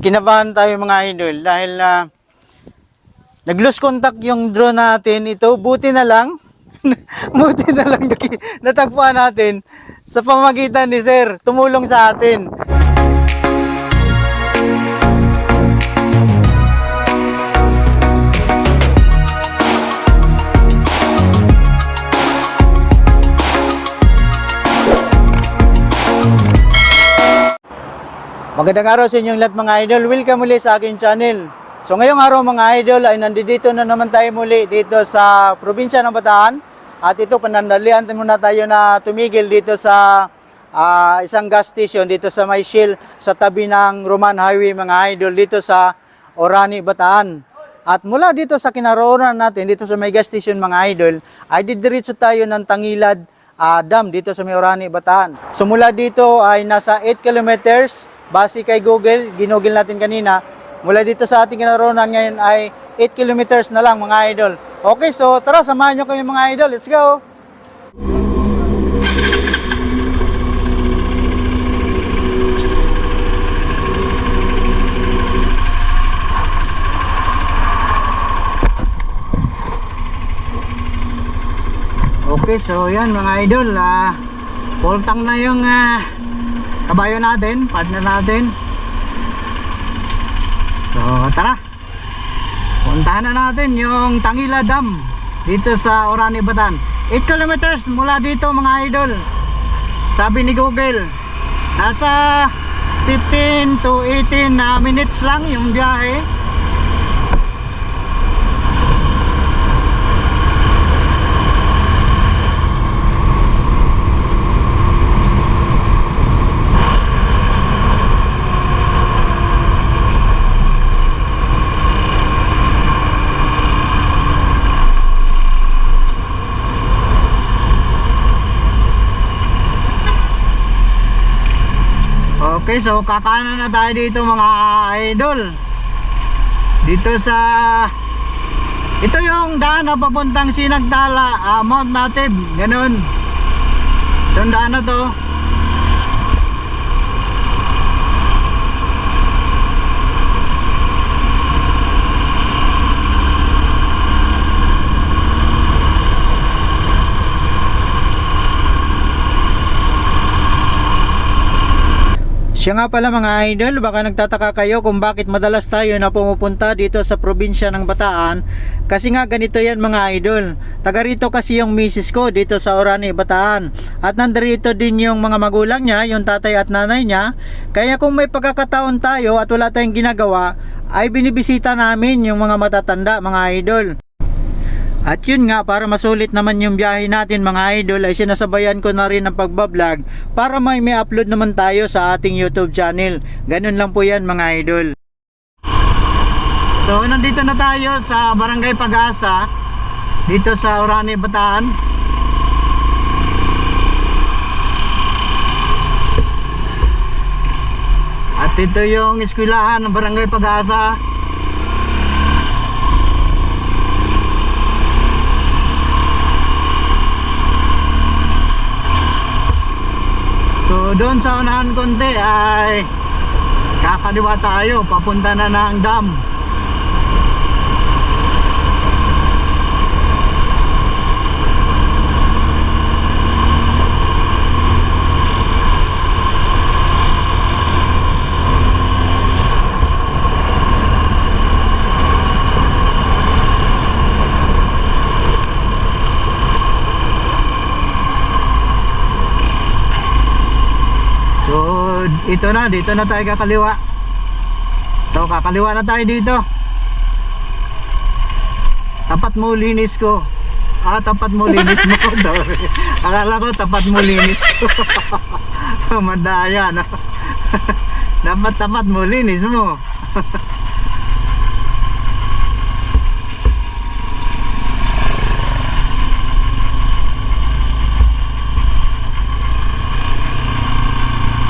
kinabahan tayo mga idol dahil na nag-lose contact yung drone natin. Ito buti na lang. Buti na lang natagpuan natin sa pamagitan ni sir. Tumulong sa atin Magandang araw sa inyong lahat mga idol. Welcome muli sa aking channel. So ngayong araw mga idol ay nandito na naman tayo muli dito sa probinsya ng Bataan. At ito panandalian muna tayo na tumigil dito sa ah, isang gas station dito sa May Shell sa tabi ng Roman Highway mga idol dito sa Orani, Bataan. At mula dito sa kinaroonan natin dito sa may gas station mga idol ay didiretso tayo ng Tangilad ah, Dam dito sa may Orani, Bataan. So mula dito ay nasa 8 kilometers base kay Google, ginugil natin kanina. Mula dito sa ating kinaroonan ngayon ay 8 kilometers na lang mga idol. Okay, so tara samahan nyo kami mga idol. Let's go! Okay, so yan mga idol, ah full na yung ah, kabayo natin, partner natin. So, tara. Puntahan na natin yung Tangila Dam dito sa Orani, Batan. 8 kilometers mula dito mga idol. Sabi ni Google, nasa 15 to 18 na minutes lang yung biyahe. Okay, so kakanan na tayo dito mga idol. Dito sa Ito yung daan na papuntang Sinagtala, ah, Mount Native, ganun. Itong daan na to. Siya nga pala mga idol, baka nagtataka kayo kung bakit madalas tayo na pumupunta dito sa probinsya ng Bataan. Kasi nga ganito yan mga idol. Taga rito kasi yung misis ko dito sa Orani, Bataan. At nandarito din yung mga magulang niya, yung tatay at nanay niya. Kaya kung may pagkakataon tayo at wala tayong ginagawa, ay binibisita namin yung mga matatanda mga idol. At yun nga, para masulit naman yung biyahe natin mga idol, ay sinasabayan ko na rin ang pagbablog para may may upload naman tayo sa ating YouTube channel. Ganun lang po yan mga idol. So, nandito na tayo sa Barangay Pag-asa, dito sa Orani, Bataan. At ito yung eskwelahan ng Barangay Pag-asa. So doon sa unahan konti ay kakaliwa tayo papunta na ng dam. So ito na, dito na tayo kakaliwa. So kakaliwa na tayo dito. Tapat mo linis ko. Ah, tapat mo linis mo. Akala ko tapat mo linis ko. Madaya na. Dapat tapat mo linis mo.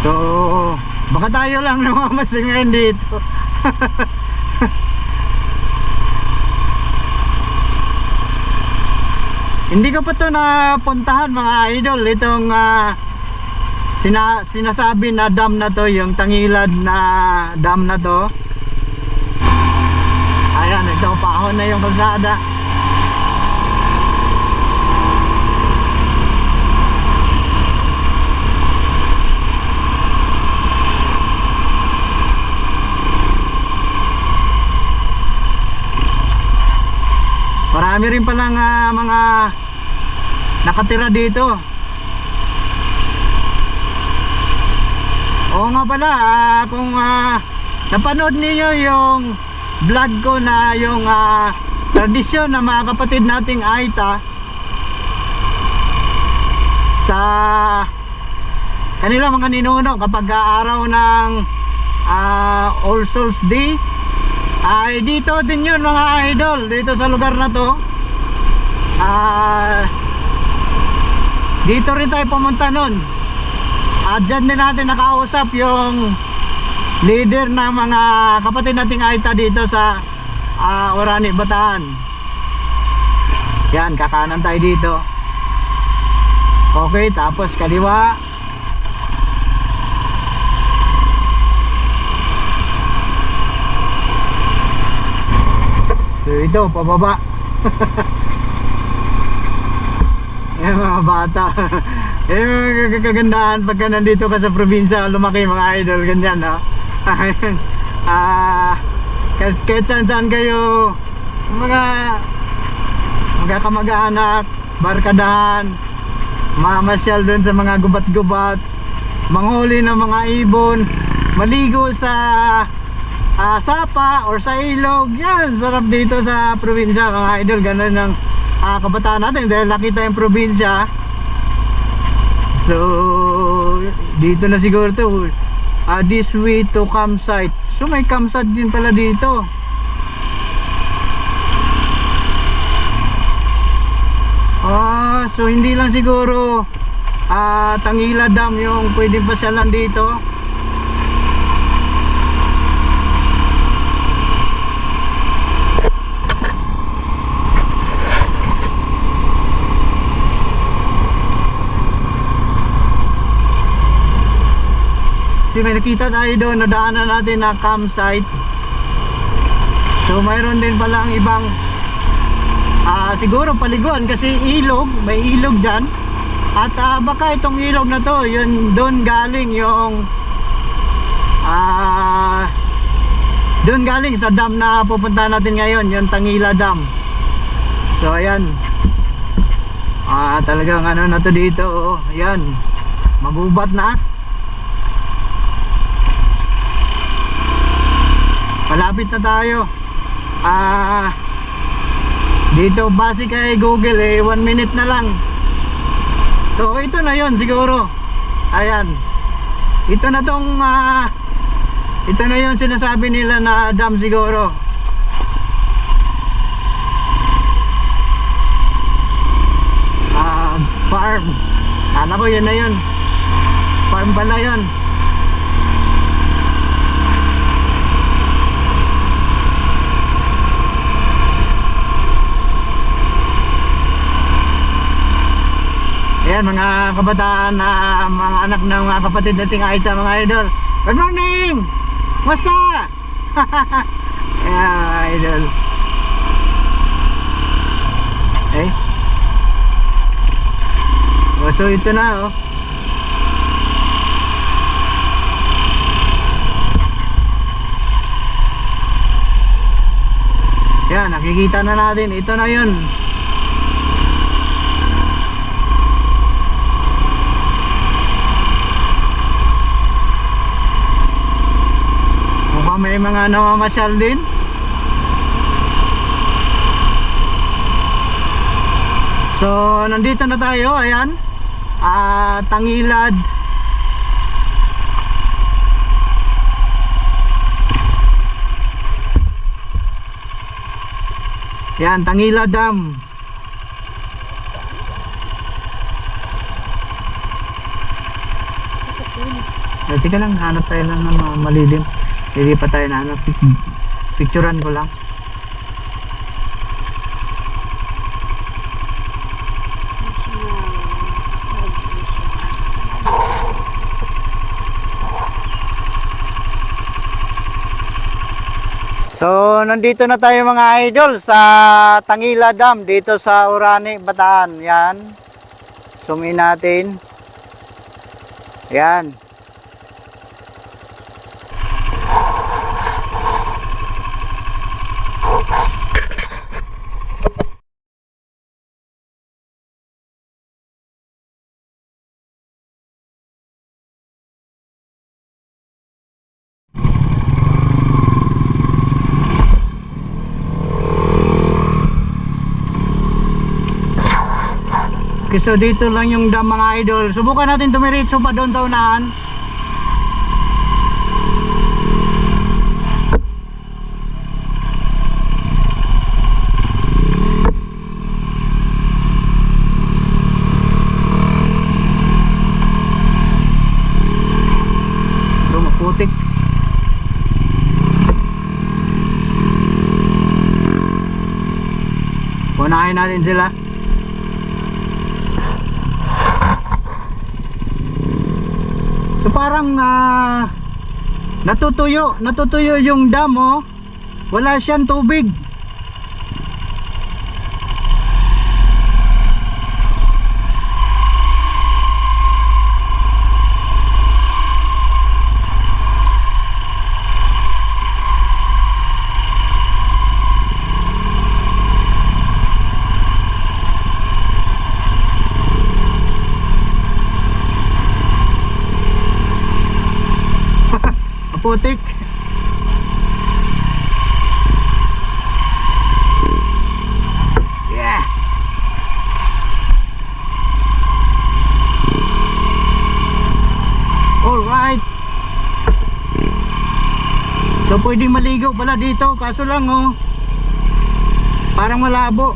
So, baka tayo lang namamasin ngayon dito. Hindi ko pa to napuntahan mga idol itong ah, sina, sinasabi na dam na to, yung tangilad na dam na to. Ayan, ito pahon na yung kalsada. Marami rin palang ah, mga nakatira dito. Oo nga pala, ah, kung ah, napanood niyo yung vlog ko na yung ah, tradisyon ng mga kapatid nating Aita sa kanila mga ninuno kapag araw ng ah, All Souls Day ay dito din yun mga idol. Dito sa lugar na to. Ah dito rin tayo pumunta nun. At dyan din natin nakausap yung leader ng mga kapatid nating Aita dito sa ah, Orani, Bataan. Yan kakanan tayo dito. Okay tapos kaliwa So ito, pababa. Yan mga bata. Yan yung mga kagandahan pagka nandito ka sa probinsya, lumaki mga idol, ganyan? Ayun. Ah, kahit, kahit saan saan kayo, mga mga kamag-anak, barkadahan, mamasyal doon sa mga gubat-gubat, manghuli ng mga ibon, maligo sa ah, sapa or sa ilog. Yan sarap dito sa probinsya mga idol. Ganun ng ah, kabataan natin dahil nakita yung probinsya. So dito na siguro to. Ah, this way to campsite. So may campsite din pala dito. Ah so hindi lang siguro ah, Tangila Dam yung pwedeng pasyalan dito Kasi may nakita tayo doon, nadaanan natin na campsite. So mayroon din palang ibang ah siguro paliguan kasi ilog, may ilog dyan. At ah, baka itong ilog na to, yun doon galing yung ah doon galing sa dam na pupunta natin ngayon, yung Tangila Dam. So ayan. Ah talagang ano na to dito, oh. Ayan. Magubat na. Malapit na tayo. Ah dito base kay google eh 1 minute na lang. So ito na yon siguro. Ayan. Ito na tong ah, ito na yon sinasabi nila na dam siguro. Ah farm. Ano ko yun na yun. Farm pala yun Ayan mga kabataan na mga anak ng mga kapatid nating Aita mga idol. Good morning! Musta? Ayan idol. Eh? Oh, so ito na oh. Yan, nakikita na natin. Ito na yun. Mukhang may mga namamasyal din. So, nandito na tayo, ayan. Ah, Tangilad. Yan, Tangilad Dam. Eh, tika lang, hanap tayo lang ng mga malilim. Hindi pa tayo na ano. Hmm. Picturean ko lang. So, nandito na tayo mga idol sa Tangila Dam dito sa Urani, Bataan. Yan. Sumin natin. Yan. Okay, so dito lang yung dam mga idol. Subukan natin tumiritso pa doon sa unahan. Unahin natin sila. So parang ah, natutuyo, natutuyo yung dam oh. Wala siyang tubig. So pwedeng maligo pala dito kaso lang oh parang malabo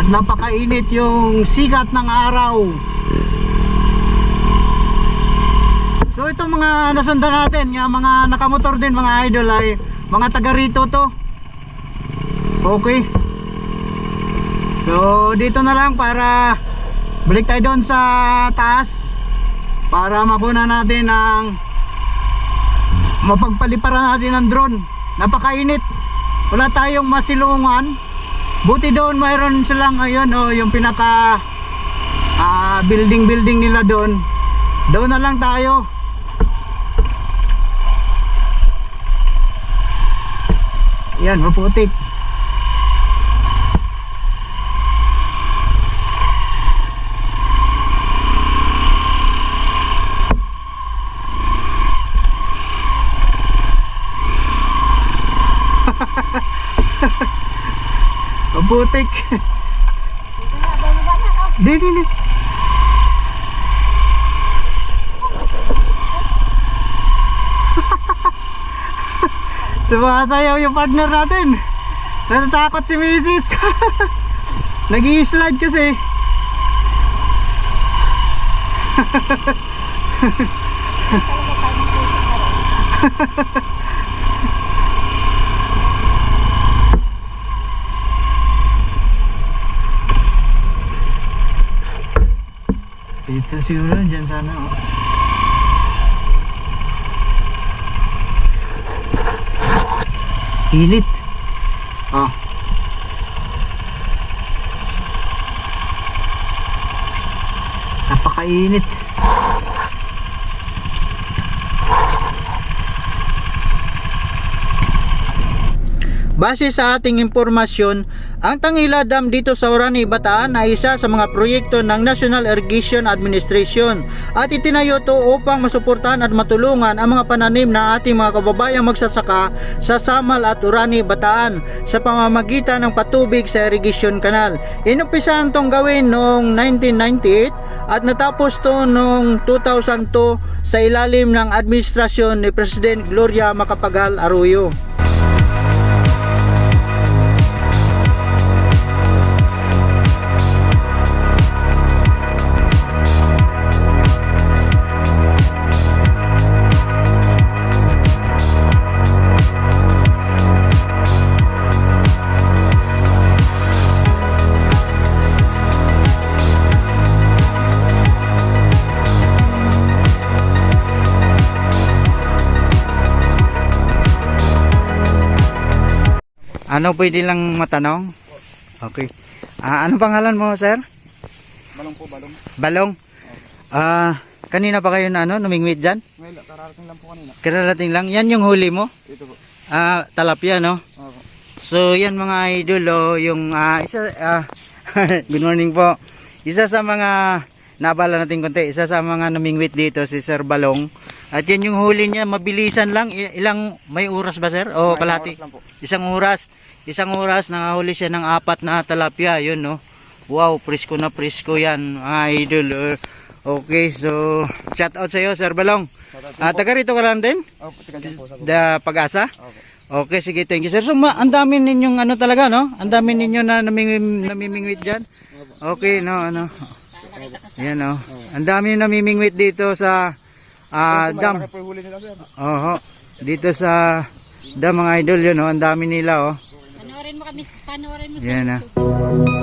at napakainit yung sikat ng araw So itong mga nasundan natin, nga mga nakamotor din mga idol ay mga taga rito to. Okay. So dito na lang para balik tayo doon sa taas para makuna natin ang mapagpaliparan natin ng drone. Napakainit. Wala tayong masilungan. Buti doon mayroon silang ayun oh, yung pinaka ah, building building nila doon. Doon na lang tayo. Yan, maputik. Maputik. Di, di, di. Sumasayaw yung partner natin. Natatakot si Mrs. Nag-i-slide kasi. Dito siguro, dyan sana. Oh. Init. Oh. Napakainit. Base sa ating impormasyon, ang Tangila Dam dito sa Orani, Bataan ay isa sa mga proyekto ng National Irrigation Administration at itinayo to upang masuportahan at matulungan ang mga pananim na ating mga kababayang magsasaka sa Samal at Orani, Bataan sa pamamagitan ng patubig sa irrigation canal. Inumpisahan tong gawin noong 1998 at natapos to noong 2002 sa ilalim ng administrasyon ni President Gloria Macapagal Arroyo. Ano pwede lang matanong? Okay. Ah, ano pangalan mo, sir? Balong po, balong. Balong. Ah, kanina pa kayo na ano, numingwit dyan? Ngayon, kararating lang po kanina. Kararating lang. Yan yung huli mo? Ito po. Ah, talapia, no? Opo. So, yan mga idol, oh, yung ah, isa, ah, good morning po. Isa sa mga, nabala natin konti, isa sa mga namingwit dito, si Sir Balong. At yan yung huli niya, mabilisan lang. Ilang, may oras ba sir? O po. Isang oras. Isang oras, nakahuli siya ng apat na talapia, yun no. Wow, presko na presko yan, mga idol. oh. Okay, so, shout out sa iyo, Sir Balong. Ah, taga rito ka lang din? Da Pag-asa? Okay, sige, thank you sir. So, ma- ang dami ninyong ano talaga, no? Ang dami ninyo na namiming, namimingwit dyan. Okay, no, ano. Yan, no. Ang dami namimingwit dito sa ah, dam. Nila, sir. Oho. Dito sa dam, mga idol, yun, no? Ang dami nila, oh. Panoorin mo kami, panoorin mo sa Yan, ah. YouTube. Kung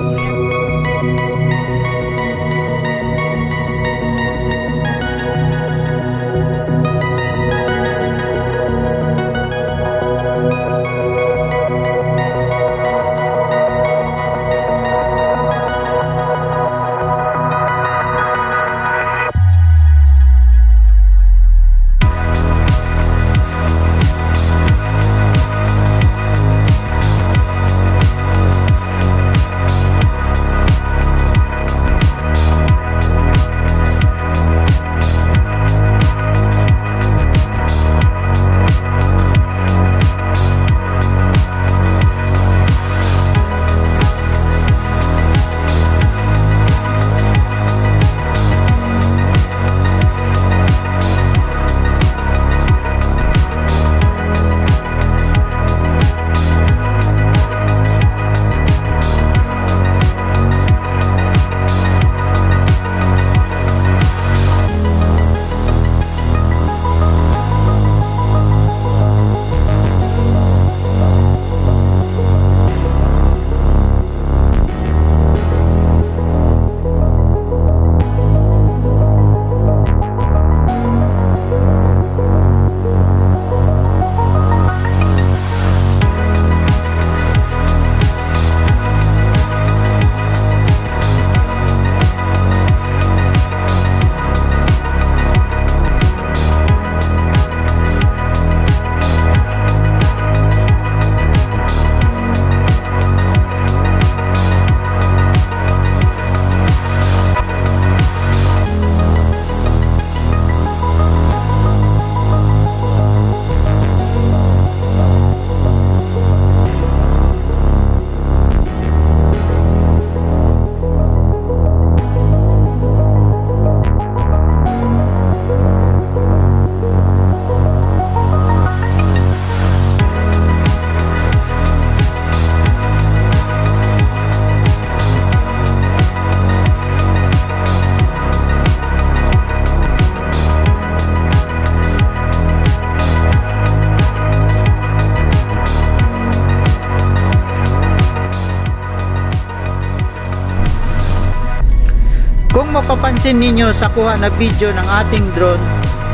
mapapansin ninyo sa kuha na video ng ating drone,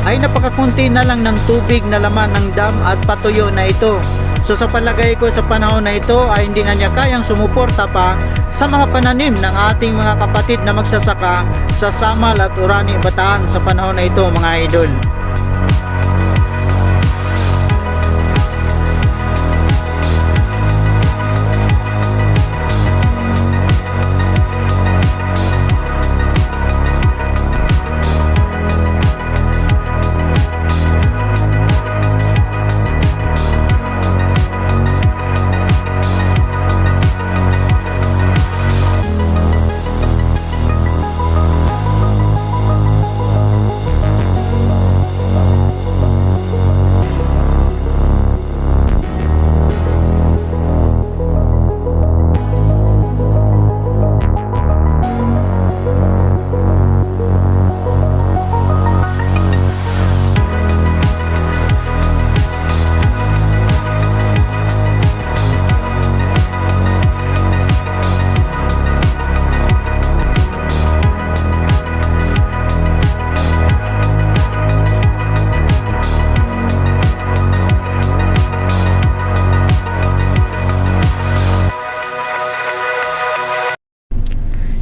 ay napakakunti na lang ng tubig na laman ng dam at patuyo na ito. So sa palagay ko sa panahon na ito ay hindi na niya kayang sumuporta pa sa mga pananim ng ating mga kapatid na magsasaka sa Samal at Urani Bataan sa panahon na ito mga idol.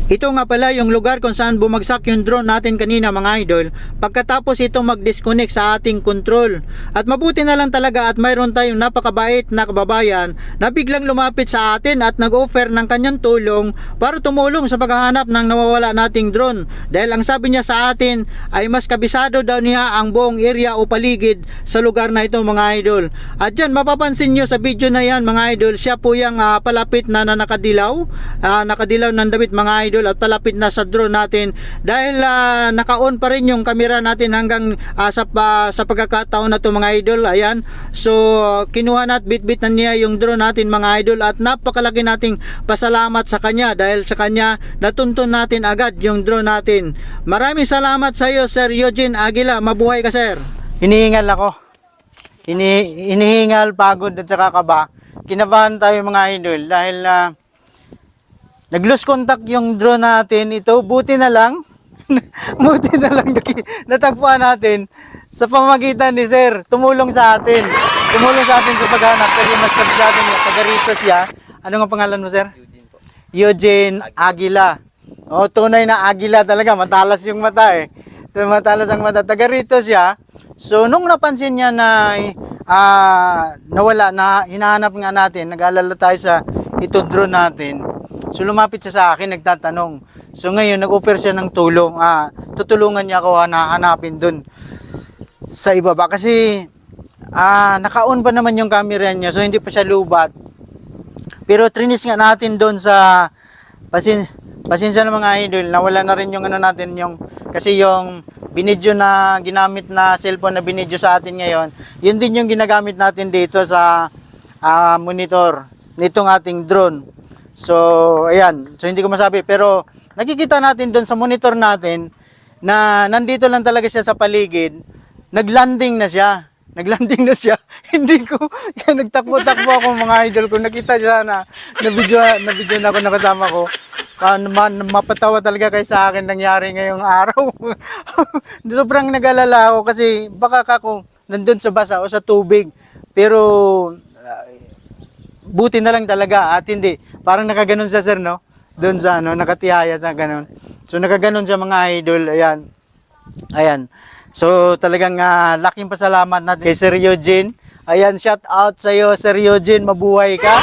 Ito nga pala yung lugar kung saan bumagsak yung drone natin kanina mga idol pagkatapos ito mag-disconnect sa ating control. At mabuti na lang talaga at mayroon tayong napakabait na kababayan na biglang lumapit sa atin at nag-offer ng kanyang tulong para tumulong sa paghahanap ng nawawala nating drone. Dahil ang sabi niya sa atin ay mas kabisado daw niya ang buong area o paligid sa lugar na ito mga idol. At dyan mapapansin nyo sa video na yan mga idol, siya po yung ah, palapit na, na nakadilaw, ah, nakadilaw ng damit mga idol at palapit na sa drone natin. Dahil ah, naka-on pa rin yung camera natin hanggang ah, sa, pa, sa pagkakataon na to mga idol. Ayan. So kinuha na at bitbit na niya yung drone natin mga idol. At napakalaki nating pasalamat sa kanya. Dahil sa kanya natuntun natin agad yung drone natin. Maraming salamat sa iyo Sir Eugene Aguila. Mabuhay ka sir. Hinihingal ako. Hini, hinihingal, pagod at saka kaba. Kinabahan tayo mga idol dahil ah, nag-lose contact yung drone natin. Ito, buti na lang. buti na lang natagpuan natin sa pamagitan ni Sir. Tumulong sa atin. Tumulong sa atin sa paghanap kasi mas kabisado niya. Taga rito siya. Ano nga pangalan mo, Sir? Eugene po. Eugene Aguila. Oh, tunay na Aguila talaga. Matalas yung mata eh. Matalas ang mata. Taga rito siya. So, nung napansin niya na ah, nawala, na hinahanap nga natin, nag-alala tayo sa ito drone natin. So, lumapit siya sa akin, nagtatanong. So, ngayon, nag-offer siya ng tulong. Ah, tutulungan niya ako na hanapin dun sa ibaba. Kasi, ah, naka-on pa naman yung camera niya. So, hindi pa siya lubat. Pero trinis nga natin doon sa pasin pasensya na mga idol, nawala na rin yung ano natin yung kasi yung binidyo na ginamit na cellphone na binidyo sa atin ngayon, yun din yung ginagamit natin dito sa ah, monitor nitong ating drone. So, ayan. So, hindi ko masabi. Pero, nakikita natin doon sa monitor natin na nandito lang talaga siya sa paligid. Naglanding na siya. Naglanding na siya. hindi ko, kaya nagtakbo-takbo ako mga idol ko. Nakita siya na, na video, na ako nakasama ko. Ah, man, mapatawa talaga kay sa akin nangyari ngayong araw. Sobrang nag-alala ako kasi baka ako nandun sa basa o sa tubig. Pero ah, buti na lang talaga at hindi. Parang nakaganon siya sir no? Doon sa ano, nakatihaya sa ganon. So nakaganon siya mga idol. Ayan. Ayan. So talagang ah, laking pasalamat natin kay Sir Eugene. Ayan, shout out sa iyo Sir Eugene, mabuhay ka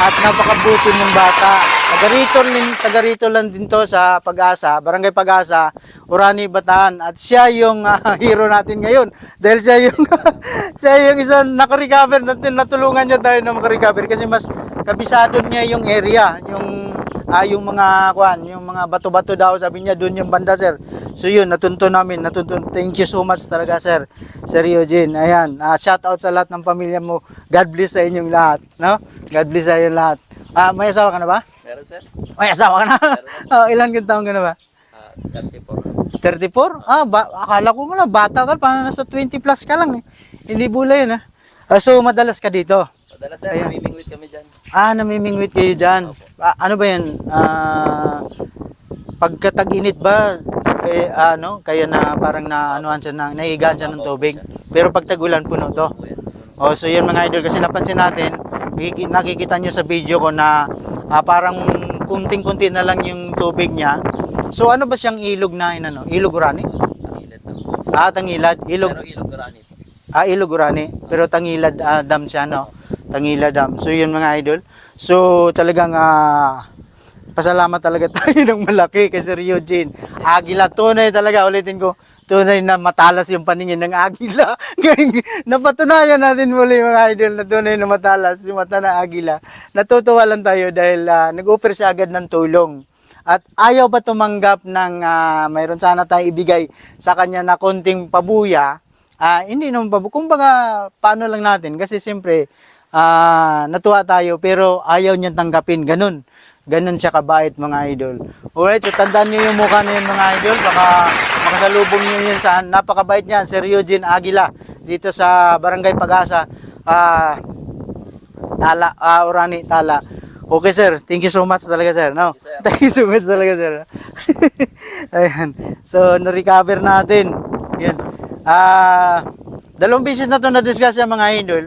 at napakabuti mong bata. Taga rito, taga rito lang din to sa Pag-asa, Barangay Pag-asa, Urani, Bataan. At siya yung ah, hero natin ngayon. Dahil siya yung siya yung isang nakarecover natin, natulungan niya tayo na makarecover kasi mas kabisado niya yung area, yung ah, yung mga kwan, yung mga bato-bato daw sabi niya doon yung banda sir. So yun, natunto namin, natunto. Thank you so much talaga sir. Sir Eugene. Ayan, ah, shout out sa lahat ng pamilya mo. God bless sa inyong lahat, no? God bless sa inyong lahat. Ah, may asawa ka na ba? Meron sir? May asawa ka na? oh, ilan kang taon ka na ba? Ah, 34. 34? Ah, ba, akala ko mo na bata ka, parang nasa 20 plus ka lang eh. Hindi bula yun ah. Ah, so madalas ka dito? Madalas sir, Ayan. namimingwit kami dyan. Ah, namimingwit kayo dyan. Ah, ano ba yan? Ah, pagkatag-init ba, kaya, ano, kaya na parang na, anuhan siya, na, nahigaan siya ng tubig. Pero pag tag-ulan, puno to. Oh, so yun mga idol, kasi napansin natin, nakiki- nakikita nyo sa video ko na ah, parang kunting-kunti na lang yung tubig niya. So ano ba siyang ilog na, inano? Ilog Urani? Tangilad po. Ah, Tangilad. Ilog, Pero ilog garani po. Ah, Ilog Urani. Pero Tangilad ah, Dam siya, no? Tangilad Dam. So, yun mga idol. So, talagang ah, pasalamat talaga tayo ng malaki kay Sir Eugene. Agila, tunay talaga. Ulitin ko, tunay na matalas yung paningin ng agila. Napatunayan natin muli mga idol na tunay na matalas yung mata ng agila. Natutuwa lang tayo dahil ah, nag-offer siya agad ng tulong. At ayaw ba tumanggap ng ah, mayroon sana tayong ibigay sa kanya na konting pabuya, Ah, hindi naman pa. Kumbaga, paano lang natin? Kasi siyempre, ah, natuwa tayo pero ayaw niya tanggapin. Ganun. Ganun siya kabait mga idol. Alright, so tandaan niyo yung mukha na yun mga idol. Baka makasalubong niyo yun sa napakabait niyan, Sir Eugene Aguila. Dito sa Barangay Pag-asa. Ah, Tala, ah, Orani, Tala. Okay sir, thank you so much talaga sir. No? Thank you so much talaga sir. Ayan. So, na-recover natin. Yan. Ah, dalawang beses na to na-discuss yung mga idol.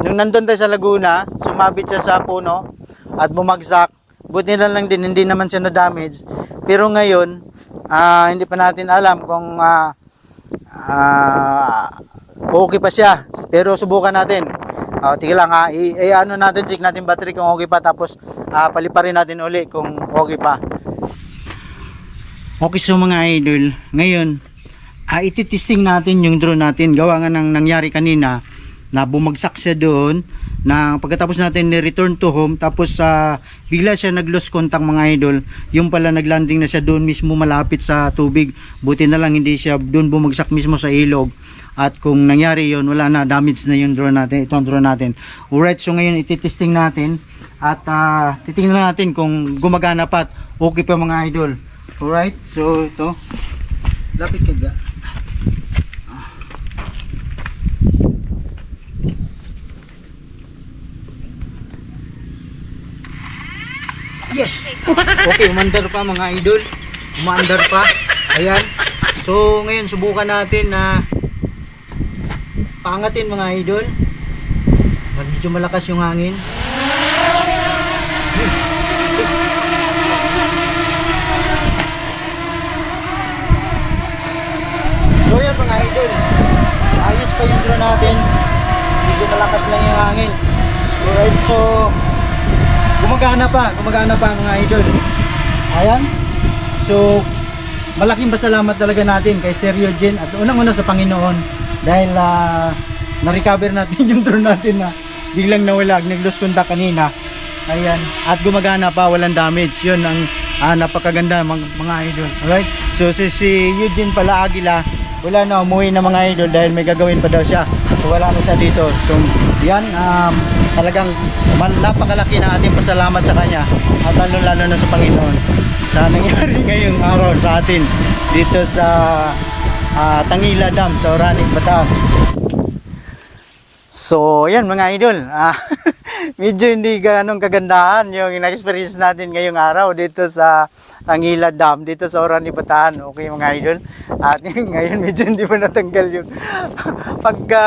Nung nandun tayo sa Laguna, sumabit siya sa puno at bumagsak. Buti na lang din, hindi naman siya na-damage. Pero ngayon, ah, hindi pa natin alam kung ah, ah, okay pa siya. Pero subukan natin. Ah, tingnan lang ha, i, i- ano natin, check natin battery kung okay pa tapos ah, paliparin natin uli kung okay pa. Okay so mga idol, ngayon ah, ititesting natin yung drone natin. Gawa nga ng nangyari kanina na bumagsak siya doon na pagkatapos natin ni-return to home tapos sa bigla siya nag-lost contact mga idol yung pala naglanding na siya doon mismo malapit sa tubig. Buti na lang hindi siya doon bumagsak mismo sa ilog. At kung nangyari yon wala na damage na yung drone natin itong drone natin. Alright so ngayon ititesting natin. At ah, titingnan natin kung gumagana pa at okay pa mga idol. Alright so ito. Lapit ka Yes! Okay, umandar pa mga idol. Umandar pa. Ayan. So, ngayon subukan natin na pangatin mga idol. Medyo malakas yung hangin. So, yan mga idol. Ayos pa yung drone natin. Medyo malakas lang yung hangin. Alright, so gumagana pa, gumagana pa mga idol. Ayan. So, malaking pasalamat talaga natin kay Sir Eugene at unang-una sa Panginoon dahil ah, na-recover natin yung drone natin na biglang nawala, nag-lose contact kanina. Ayan. At gumagana pa, walang damage. Yun ang ah, napakaganda mga, mga idol. Alright? So, si, si Eugene pala Agila, wala na umuwi na mga idol dahil may gagawin pa daw siya. So, wala na siya dito. So, yan, um, talagang napakalaki na ating pasalamat sa kanya at lalo lalo na sa Panginoon sa nangyari ngayong araw sa atin dito sa ah, Tangila Dam sa Oraning Bataan. So, yan mga idol. Ah, medyo hindi ganong kagandahan yung in-experience natin ngayong araw dito sa Tangila Dam, dito sa Orani Bataan. Okay mga idol. At ngayon medyo hindi pa natanggal yung pagka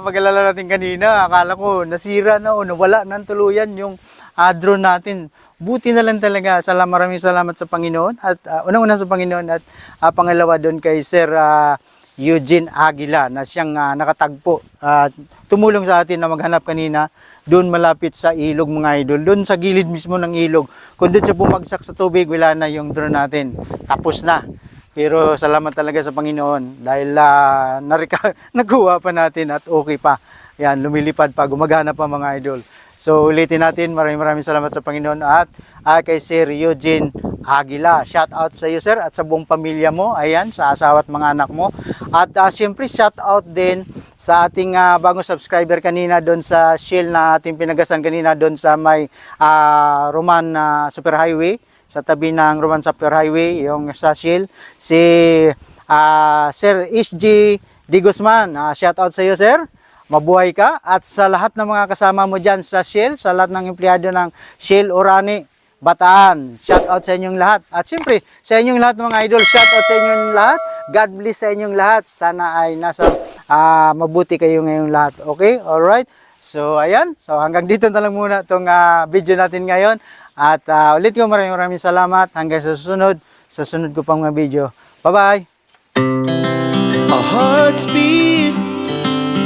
pag-alala natin kanina, akala ko nasira na o nawala ng tuluyan yung ah, drone natin. Buti na lang talaga. Salamat, maraming salamat sa Panginoon at ah, unang-una sa Panginoon at ah, pangalawa doon kay Sir ah, Eugene Aguila na siyang ah, nakatagpo at tumulong sa atin na maghanap kanina doon malapit sa ilog mga idol. Doon sa gilid mismo ng ilog. Kung doon siya bumagsak sa tubig wala na yung drone natin. Tapos na. Pero salamat talaga sa Panginoon. Dahil uh, nakuha pa natin at okay pa. Yan lumilipad pa. Gumagana pa mga idol So ulitin natin, maraming maraming salamat sa Panginoon at ah, kay Sir Eugene Aguila. Shout out sa iyo sir at sa buong pamilya mo, ayan, sa asawa at mga anak mo. At ah, siyempre shout out din sa ating ah, bagong subscriber kanina doon sa Shell na ating pinagasan kanina doon sa may ah, Roman ah, Superhighway sa tabi ng Roman Superhighway, yung sa Shell. Si ah, Sir SG Di Guzman, ah, shout out sa iyo sir mabuhay ka at sa lahat ng mga kasama mo dyan sa Shell, sa lahat ng empleyado ng Shell Orani, Bataan. Shout out sa inyong lahat. At siyempre, sa inyong lahat mga idol, shout out sa inyong lahat. God bless sa inyong lahat. Sana ay nasa ah, mabuti kayo ngayong lahat. Okay? Alright? So, ayan. So, hanggang dito na lang muna itong ah, video natin ngayon. At ah, ulit ko maraming maraming salamat. Hanggang sa susunod, sa sunod ko pang mga video. Bye-bye! Our hearts beat